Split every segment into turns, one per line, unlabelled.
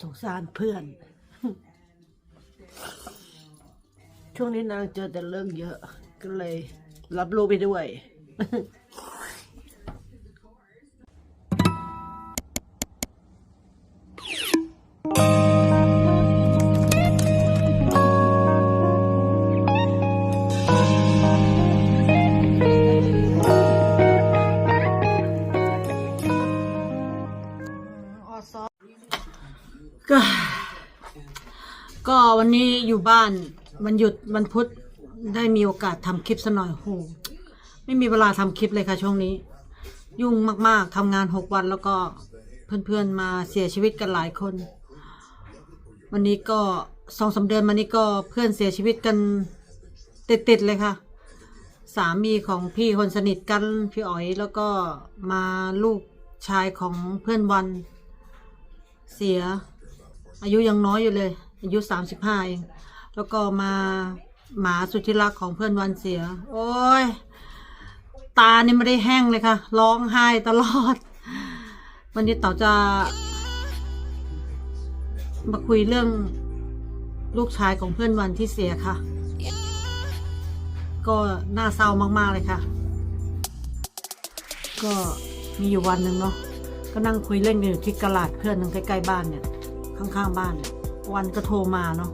สงสารเพื่อน ช่วงนี้นางเจอแต่เรื่องเยอะ ก็เลยรับรู้ไปด้วย
ก็ ก็วันนี้อยู่บ้านวันหยุดวันพุธได้มีโอกาสทำคลิปสักหน่อยโหไม่มีเวลาทำคลิปเลยค่ะช่วงนี้ ยุ่งมากๆทำงานหกวันแล้วก็เพื่อนๆมาเสียชีวิตกันหลายคน วันนี้ก็สองสามเดือนมานี้ก็เพื่อนเสียชีวิตกันติดๆเลยค่ะ สามีของพี่คนสนิทกันพี่อ๋อยแล้วก็มาลูกชายของเพื่อนวันเสีย อายุยังน้อยอยู่เลย อายุสามสิบห้าเอง แล้วก็มาหมาสุดที่รักของเพื่อนวันเสีย โอ้ย ตานี่ไม่ได้แห้งเลยค่ะ ร้องไห้ตลอด วันนี้เต่าจะ มาคุยเรื่องลูกชายของเพื่อนวันที่เสียค่ะ ก็น่าเศร้ามากๆเลยค่ะ ก็มีอยู่วันหนึ่งเนาะ ก็นั่งคุยเล่นกันอยู่ที่กระลาดเพื่อนนึงใกล้ๆบ้านเนี่ย ข้างๆบ้านเนี่ยวันก็โทรมาเนาะ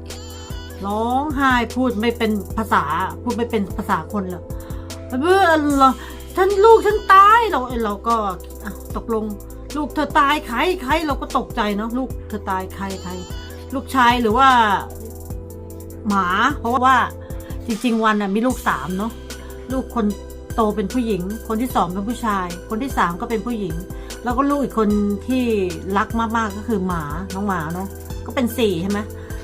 ร้องไห้พูดไม่เป็นภาษา พูดไม่เป็นภาษาคนเลยเพื่อนเราฉันลูกฉันตายเราเราก็ตกลง ลูกเธอตายใครใครเราก็ตกใจเนาะลูกเธอตายใครใครลูกชายหรือว่า หมา เพราะว่าจริง ๆ วันน่ะมีลูกสามเนาะลูกคนโตเป็นผู้หญิง คนที่สองเป็นผู้ชาย คนที่สามก็เป็นผู้หญิง แล้วก็ลูกอีกคนที่รักมากๆก็คือหมาน้องหมาเนาะก็เป็นสี่ใช่ไหม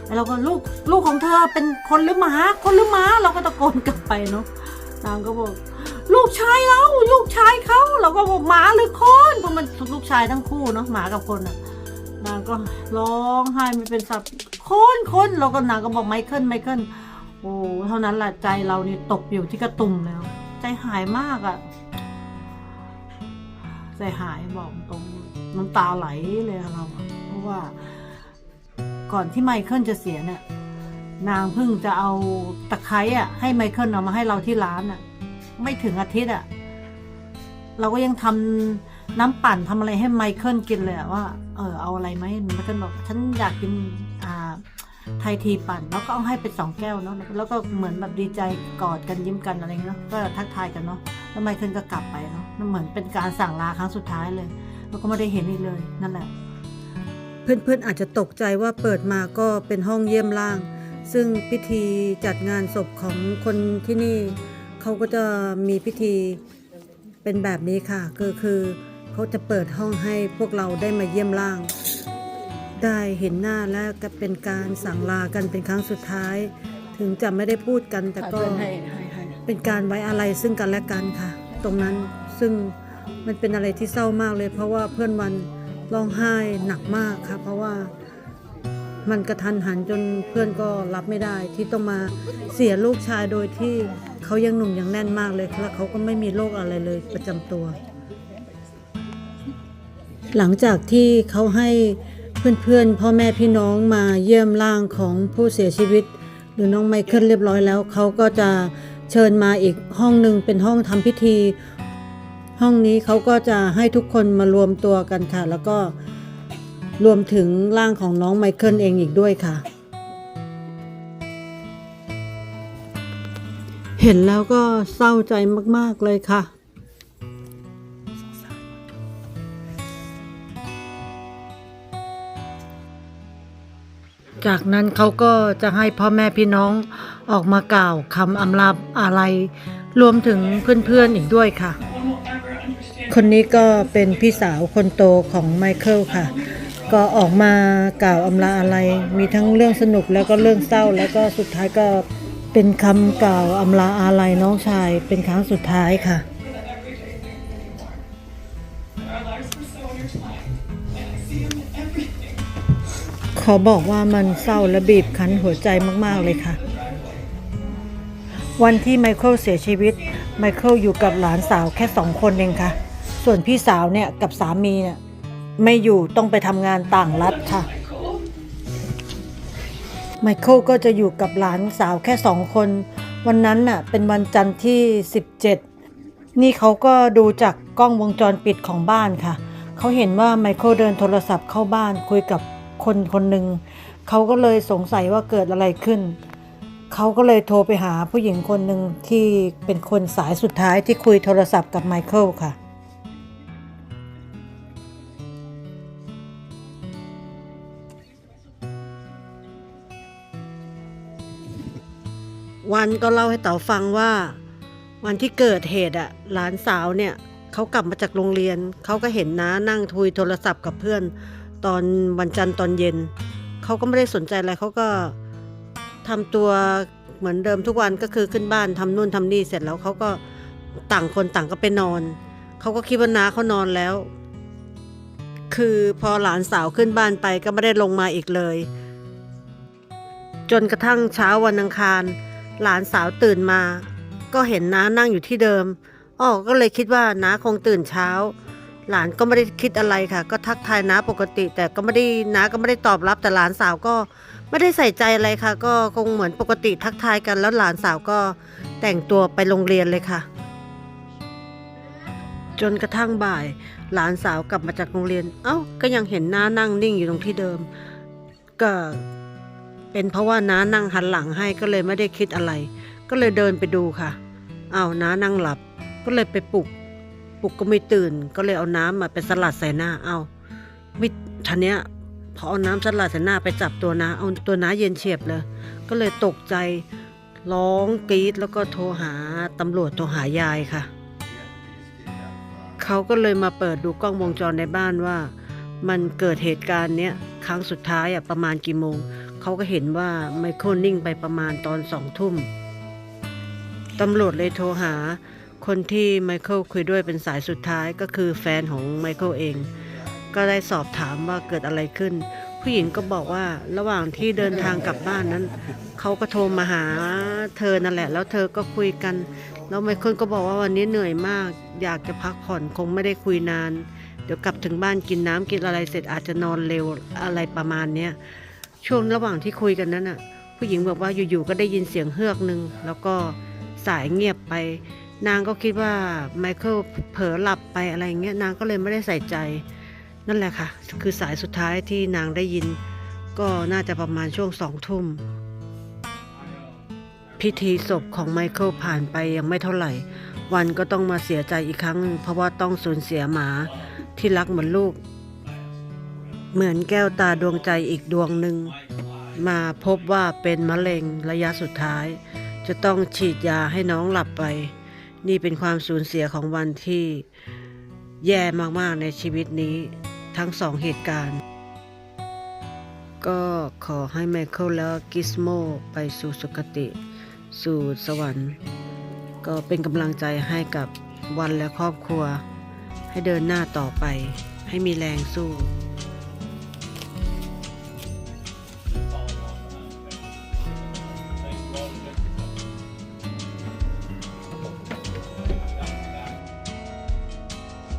แล้วเราก็ลูกลูกของเธอเป็นคนหรือหมา คนหรือหมาเราก็ตะโกนกลับไปเนาะนางก็บอก ลูกชายเราลูกชายเขาเราก็บอกหมาหรือคนเพราะมันลูกชายทั้งคู่เนาะหมากับคนอะนางก็ร้องไห้ไม่เป็นสับคนคนเราก็นางก็บอกไมเคิลไมเคิลโอ้เท่านั้นแหละใจเรานี่ตกอยู่ที่กระตุ่มแล้ว ใจหายมากอะ ใจหายบอกตรงน้ำตาไหลเลยเราเพราะว่า ก่อนที่ไมเคิลจะเสียเนี่ยนางเพิ่งจะเอาตะไคร้อะ ให้ไมเคิลเอามาให้เราที่ร้านอะ ไม่ถึงอาทิตย์อะ เราก็ยังทำน้ำปั่นทำอะไรให้ไมเคิลกินเลยว่าเออเอาอะไรไหมไมเคิลบอกฉันอยากกินอ่าไทยทีปั่นแล้วก็เอาให้ไปสองแก้วเนาะแล้วก็เหมือนแบบดีใจกอดกันยิ้มกันอะไรเงี้ยเนาะก็ทักทายกันเนาะ แล้วไมเคิลก็กลับไปเนาะมันเหมือนเป็นการสั่งลาครั้งสุดท้ายเลย แล้วก็ไม่ได้เห็นอีกเลยนั่นแหละ เพื่อนๆอาจจะตกใจว่าเปิดมาก็เป็นห้องเยี่ยมล่าง ซึ่งพิธีจัดงานศพของคนที่นี่ เขาก็จะมีพิธีเป็นแบบนี้ค่ะ ก็คือเขาจะเปิดห้องให้พวกเราได้มาเยี่ยมล่าง ได้เห็นหน้าและก็เป็นการสั่งลากันเป็นครั้งสุดท้าย ถึงจะไม่ได้พูดกันแต่ก็
ให้ให้ให้
เป็นการไว้อะไรซึ่งกันและกันค่ะ ตรงนั้นซึ่งมันเป็นอะไรที่เศร้ามากเลย เพราะว่าเพื่อนวันร้องไห้หนักมากค่ะ เพราะว่ามันกระทันหันจนเพื่อนก็รับไม่ได้ ที่ต้องมาเสียลูกชายโดยที่เขายังหนุ่มยังแน่นมากเลยแล้วเขาก็ไม่มีโรคอะไรเลยประจำตัว หลังจากที่เขาให้เพื่อนๆพ่อแม่พี่น้องมาเยี่ยมร่างของผู้เสียชีวิต หรือน้องไมเคิลเรียบร้อยแล้วเขาก็จะ เชิญมาอีกห้องหนึ่งเป็นห้องทำพิธี ห้องนี้เขาก็จะให้ทุกคนมารวมตัวกันค่ะ แล้วก็รวมถึงร่างของน้องไมเคิลเองอีกด้วยค่ะ เห็นแล้วก็เศร้าใจมาก ๆ เลยค่ะ จากนั้นเขาก็จะให้พ่อแม่พี่น้องออกมากล่าวคำอำลาอะไร รวมถึงเพื่อนๆอีกด้วยค่ะ คนนี้ก็เป็นพี่สาวคนโตของไมเคิลค่ะ ก็ออกมากล่าวอำลาอะไร มีทั้งเรื่องสนุกแล้วก็เรื่องเศร้า แล้วก็สุดท้ายก็เป็นคำกล่าวอำลาอะไรน้องชายเป็นครั้งสุดท้ายค่ะ ขอบอกว่ามันเศร้าและบีบคั้นหัวใจมาก ๆ เลยค่ะ วันที่ไมเคิลเสียชีวิต ไมเคิลอยู่กับหลานสาวแค่สองคนเองค่ะ ส่วนพี่สาวเนี่ยกับสามีเนี่ยไม่อยู่ต้องไปทำงานต่างรัฐค่ะ ไมเคิลก็จะอยู่กับหลานสาวแค่สองคน วันนั้นน่ะเป็นวันจันทร์ที่ 17 นี่เขาก็ดูจากกล้องวงจรปิดของบ้านค่ะ เขาเห็นว่าไมเคิลเดินโทรศัพท์เข้าบ้านคุยกับ คนคนหนึ่งเขาก็เลยสงสัยว่าเกิดอะไรขึ้น เขาก็เลยโทรไปหาผู้หญิงคนหนึ่งที่เป็นคนสายสุดท้ายที่คุยโทรศัพท์กับไมเคิลค่ะวันก็เล่าให้เต๋าฟังว่าวันที่เกิดเหตุอะหลานสาวเนี่ยเขากลับมาจากโรงเรียนเขาก็เห็นน้านั่งคุยโทรศัพท์กับเพื่อน ตอนวันจันทร์ตอนเย็น เขาก็ไม่ได้สนใจอะไรเขาก็ทำตัวเหมือนเดิมทุกวันก็คือขึ้นบ้านทำนู่นทำนี่เสร็จแล้วเขาก็ต่างคนต่างก็ไปนอน เขาก็คิดว่าน้าเขานอนแล้ว คือพอหลานสาวขึ้นบ้านไปก็ไม่ได้ลงมาอีกเลย จนกระทั่งเช้าวันอังคาร หลานสาวตื่นมา ก็เห็นน้านั่งอยู่ที่เดิมอ้อก็เลยคิดว่าน้าคงตื่นเช้า หลานก็ไม่ได้คิดอะไรค่ะ ก็ทักทายน้าปกติ แต่ก็ไม่ได้น้าก็ไม่ได้ตอบรับแต่หลานสาวก็ไม่ได้ใส่ใจอะไรค่ะ ก็คงเหมือนปกติทักทายกันแล้วหลานสาวก็แต่งตัวไปโรงเรียนเลยค่ะ จนกระทั่งบ่าย หลานสาวกลับมาจากโรงเรียน เอ้าก็ยังเห็นน้านั่งนิ่งอยู่ตรงที่เดิม ก็เป็นเพราะว่าน้านั่งหันหลังให้ก็เลยไม่ได้คิดอะไร ก็เลยเดินไปดูค่ะ เอ้าน้านั่งหลับก็เลยไปปลุก ปลุกก็ไม่ตื่น ก็เลยเอาน้ำมาไปสลัดใส่หน้า เอาไม่ทันเนี้ยพอเอาน้ำสลัดใส่หน้าไปจับตัวน้าเอาตัวน้าเย็นเฉียบเลย ก็เลยตกใจร้องกรีดแล้วก็โทรหาตำรวจโทรหายายค่ะ เขาก็เลยมาเปิดดูกล้องวงจรในบ้านว่า มันเกิดเหตุการณ์เนี้ยครั้งสุดท้ายอะประมาณกี่โมง เขาก็เห็นว่าไมเคิลนิ่งไปประมาณตอนสองทุ่มตำรวจเลยโทรหา คนที่ไมเคิลคุยด้วยเป็นสายสุดท้ายก็คือแฟนของไมเคิลเอง ก็ได้สอบถามว่าเกิดอะไรขึ้น ผู้หญิงก็บอกว่าระหว่างที่เดินทางกลับบ้านนั้น เขาก็โทรมาหาเธอนั่นแหละ แล้วเธอก็คุยกัน แล้วไมเคิลก็บอกว่าวันนี้เหนื่อยมาก อยากจะพักผ่อนคงไม่ได้คุยนาน เดี๋ยวกลับถึงบ้านกินน้ำกินอะไรเสร็จอาจจะนอนเร็วอะไรประมาณเนี้ยช่วงระหว่างที่คุยกันนั้นน่ะผู้หญิงบอกว่าอยู่ๆก็ได้ยินเสียงเฮือกหนึ่งแล้วก็สายเงียบไป นางก็คิดว่าไมเคิลเผลอหลับไปอะไรเงี้ยนางก็เลยไม่ได้ใส่ใจ นั่นแหละค่ะ คือสายสุดท้ายที่นางได้ยิน ก็น่าจะประมาณช่วงสองทุ่ม พิธีศพของไมเคิลผ่านไปยังไม่เท่าไหร่ วันก็ต้องมาเสียใจอีกครั้ง เพราะว่าต้องสูญเสียหมาที่รักเหมือนลูก เหมือนแก้วตาดวงใจอีกดวงหนึ่งมาพบว่าเป็นมะเร็งระยะสุดท้าย จะต้องฉีดยาให้น้องหลับไป นี่เป็นความสูญเสียของวันที่แย่มาก ๆ ในชีวิตนี้ทั้งสองเหตุการณ์ ก็ขอให้ไมเคิลและกิสโมไปสู่สุคติ สู่สวรรค์ ก็เป็นกำลังใจให้กับวันและครอบครัว ให้เดินหน้าต่อไป ให้มีแรงสู้